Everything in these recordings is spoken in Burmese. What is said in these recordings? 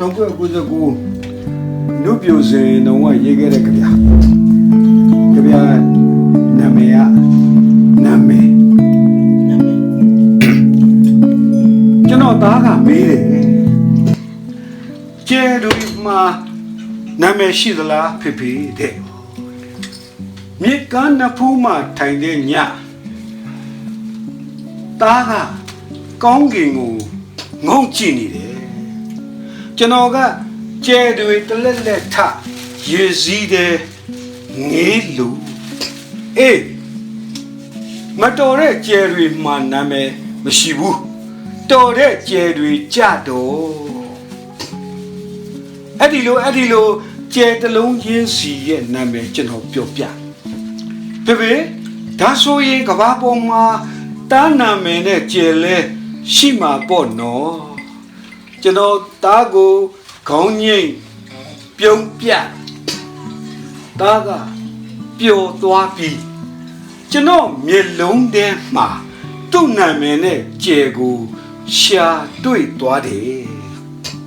1999နုပြိုစင်တော့ကရေးခဲ့တဲ့ကြပြကြပြနာမည်ကနာမည်နာမည်ကျွန်တော်သားကမေးတယ်ကျဲတို့မှာနာမည်ရှိသလားဖေဖေတဲ့မြေကမ်းနဖူးမှထိုင်တဲ့ညသားကကောင်းကင်ကိုငုံကြည့်နေတယ် ကျွန်တော်ကကျဲတွေတလက်လက်ထရေစည်းတဲ့ငေးလူအေးမတော်တဲ့ကျဲတွေမှနာမည်မရှိဘူးတော်တဲ့ကျယ်တွေကြတော့အဲ့ဒီလိုအဲ့ဒီလိုကျယ်တစ်လုံးချင်းစီရဲ့နာမည်ကျွန်တော်ပြောပြဖေဖေဒါဆိုရင်ကဘာပေါ်မှာတားနာမည်နဲ့ကျယ်လဲရှိမှာပေါ့နော် ကျွန်တော်တားကိုခေါင်းငိမ့်ပြုံးပြတားကပျော်သွားပြီကျွန်တော်မျက်လုံးထဲမှာသူ့နာမည်နဲ့ကျယ်ကိုရှာတွေ့သွားတယ်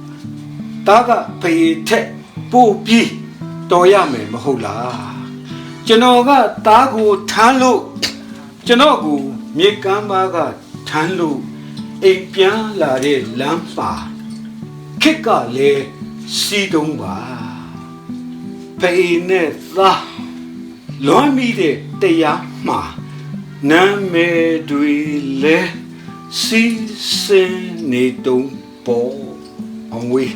။တားကဖေထက်ပို့ပြီးတော်ရမယ်မဟုတ်လား။ကျွန်တော်ကတားကိုထမ်းလို့ကျွန်တော်ကိုမြေကမ်းပါကထမ်းလို့အိမ်ပြန်လာတဲ့လမ်းပါ ခက်ကလည်းစီတုံးပါဖေနဲ့သားလွန်မိတဲ့တရားမှာနာမည်တွေလဲစီစင်နေတုံးပေါ်အောင်ဝေး